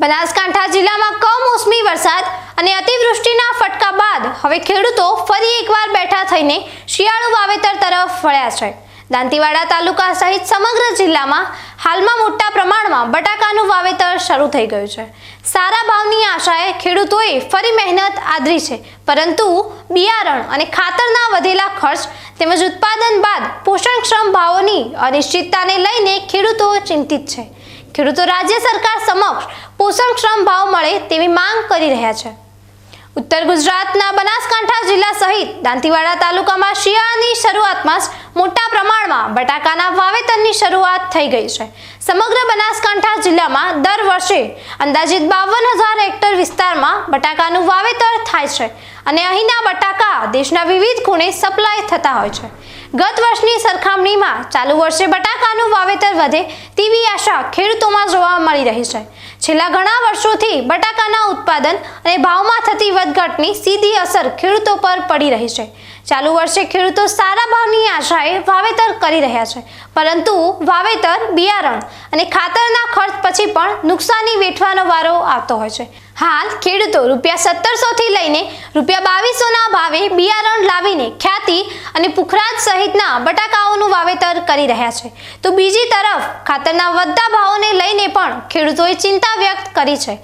બનાસકાંઠા જિલ્લામાં કમોસમી વરસાદ અને અતિવૃષ્ટિના ફટકા બાદ હવે ખેડૂતો ફરી એકવાર બેઠા થઈને શિયાળુ વાવેતર તરફ વળ્યા છે. દાંતીવાડા તાલુકા સહિત સમગ્ર જિલ્લામાં હાલમાં મોટા પ્રમાણમાં બટાકાનું વાવેતર શરૂ થઈ ગયું છે. સારા ભાવની આશાએ ખેડૂતોએ ફરી મહેનત આદરી છે, પરંતુ બિયારણ અને ખાતરના વધેલા ખર્ચ તેમજ ઉત્પાદન બાદ પોષણક્ષમ ભાવોની અનિશ્ચિતતાને લઈને ખેડૂતો ચિંતિત છે. ખેડૂતો રાજ્ય સરકાર સમક્ષ પોષણક્ષમ ભાવ મળે તેવી માંગ કરી રહ્યા છે. ઉત્તર ગુજરાતના બનાસકાંઠા જિલ્લા સહિત દાંતીવાડા તાલુકામાં શિયાળાની શરૂઆતમાં જ મોટા પ્રમાણમાં બટાકાના વાવેતરની શરૂઆત થઈ ગઈ છે. સમગ્ર બનાસકાંઠા જિલ્લામાં દર વર્ષે અંદાજિત બાવન હજાર હેક્ટર વિસ્તારમાં બટાકાનું વાવેતર થાય છે. અને અહીંના બટાકા દેશના વિવિધ ખૂણે સપ્લાય થતા હોય છે. ગત વર્ષની સરખામણીમાં ચાલુ વર્ષે બટાકાનું વાવેતર વધે તેવી આશા ખેડૂતોમાં જોવા મળી રહી છે. છેલ્લા ઘણા વર્ષોથી બટાકાના ઉત્પાદન અને ભાવમાં થતી વધઘટની સીધી અસર ખેડૂતો પર પડી રહી છે. ચાલુ વર્ષે ખેડૂતો સારા ભાવની આશાએ વાવેતર કરી રહ્યા છે. પરંતુ વાવેતર બિયારણ અને ખાતરના ખર્ચ પછી પણ નુકસાની વેઠવાનો વારો આવતો હોય છે. હાલ ખેડૂતો રૂપિયા સત્તરસો થી લઈને રૂપિયા બાવીસોના ભાવે બિયારણ લાવીને ખ્યાતિ અને પુખરાજ સહિતના બટાકાઓનું વાવેતર કરી રહ્યા છે. તો બીજી તરફ ખાતરના વધતા ભાવોને લઈને પણ ખેડૂતોએ ચિંતા વ્યક્ત કરી છે.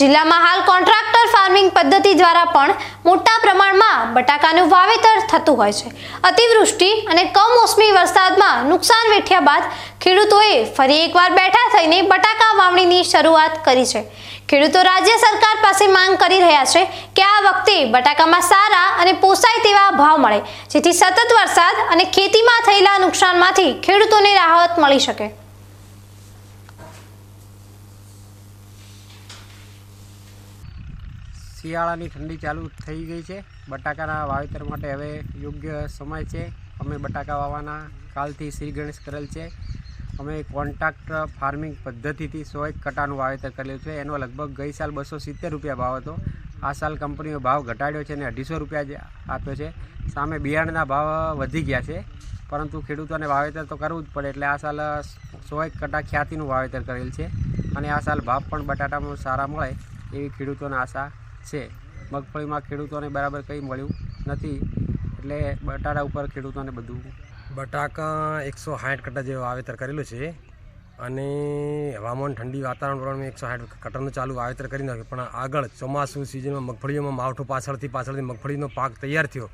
જિલ્લામાં હાલ કોન્ટ્રાક્ટર ફાર્મિંગ પદ્ધતિ દ્વારા પણ મોટા પ્રમાણમાં બટાકાનું વાવેતર થતું હોય છે. અતિવૃષ્ટિ અને કમોસમી વરસાદમાં નુકસાન વેઠ્યા બાદ ખેડૂતોએ ફરી એકવાર બેઠા થઈને બટાકા વાવણીની શરૂઆત કરી છે. ખેડૂતો રાજ્ય સરકાર પાસે માંગ કરી રહ્યા છે કે આ વખતે બટાકામાં સારા અને પોસાય તેવા ભાવ મળે, જેથી સતત વરસાદ અને ખેતીમાં થયેલા નુકસાનમાંથી ખેડૂતોને રાહત મળી શકે. શિયાળાની ઠંડી ચાલુ થઈ ગઈ છે. બટાકાના વાવેતર માટે હવે યોગ્ય સમય છે. અમે બટાકા વાવવાના કાલથી શ્રી ગણેશ કરેલ છે. અમે કોન્ટ્રાક્ટ ફાર્મિંગ પદ્ધતિથી સો એક કટાનું વાવેતર કરેલું છે. એનો લગભગ ગઈ સાલ બસો સિત્તેર રૂપિયા ભાવ હતો. આ સાલ કંપનીનો ભાવ ઘટાડ્યો છે અને અઢીસો રૂપિયા જ આપ્યો છે. સામે બિયારણના ભાવ વધી ગયા છે. પરંતુ ખેડૂતોને વાવેતર તો કરવું જ પડે એટલે આ સાલ સો એક કટા ખ્યાતિનું વાવેતર કરેલ છે અને આ સાલ ભાવ પણ બટાટામાં સારા મળે એવી ખેડૂતોને આશા છે. મગફળીમાં ખેડૂતોને બરાબર કંઈ મળ્યું નથી એટલે બટાટા ઉપર ખેડૂતોને બધું બટાકા એકસો સાઠ કટ્ટા જેવું વાવેતર કરેલું છે. અને હવામાન ઠંડી વાતાવરણ પ્રમાણે એકસો સાઠ કટરનું ચાલુ વાવેતર કરી નાખ્યું. પણ આગળ ચોમાસું સિઝનમાં મગફળીઓમાં માવઠું પાછળથી પાછળથી મગફળીનો પાક તૈયાર થયો.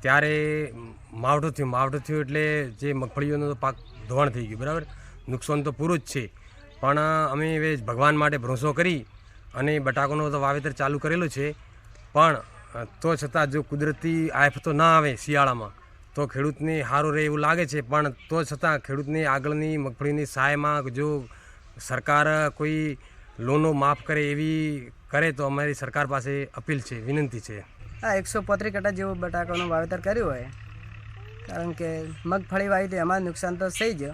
ત્યારે માવઠું થયું. માવઠું થયું એટલે જે મગફળીઓનો પાક ધોવાણ થઈ ગયું. બરાબર? નુકસાન તો પૂરું જ છે. પણ અમે હવે ભગવાન માટે ભરોસો કરી અને બટાકાનો તો વાવેતર ચાલુ કરેલું છે. પણ તો છતાં જો કુદરતી આફતો ના આવે શિયાળામાં તો ખેડૂતને સારું રહે એવું લાગે છે, પણ તો છતાં ખેડૂતની આગળની મગફળીની સહાયમાં જો સરકાર કોઈ લોનો માફ કરે એવી કરે તો અમારી સરકાર પાસે અપીલ છે, વિનંતી છે. આ એકસો પોત્રીસ કટા જેવું બટાકાનું વાવેતર કર્યું હોય, કારણ કે મગફળી વાવી તો એમાં નુકસાન તો થઈ જ,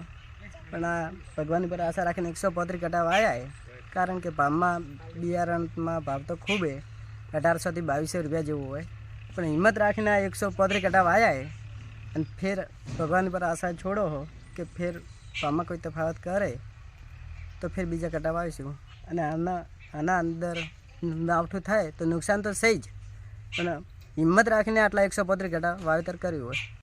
પણ આ ભગવાનની પર આશા રાખીને એકસો પોત્રીસ કટા વાયા કારણ કે ભાવમાં બિયારણમાં ભાવ તો ખૂબ એ, અઢારસોથી બાવીસો રૂપિયા જેવું હોય, પણ હિંમત રાખીને આ એકસો પોત્રીસ કટા વાયા અને ફેર ભગવાન પર આશા છોડો હો કે ફેર પામાં કોઈ તફાવત કરે, તો ફેર બીજા કટા વાવીશું અને આના આના અંદર નાવઠું થાય તો નુકસાન તો થઈ જ. પણ હિંમત રાખીને આટલા એકસો પત્રીસ કટા વાવેતર કર્યું હોય.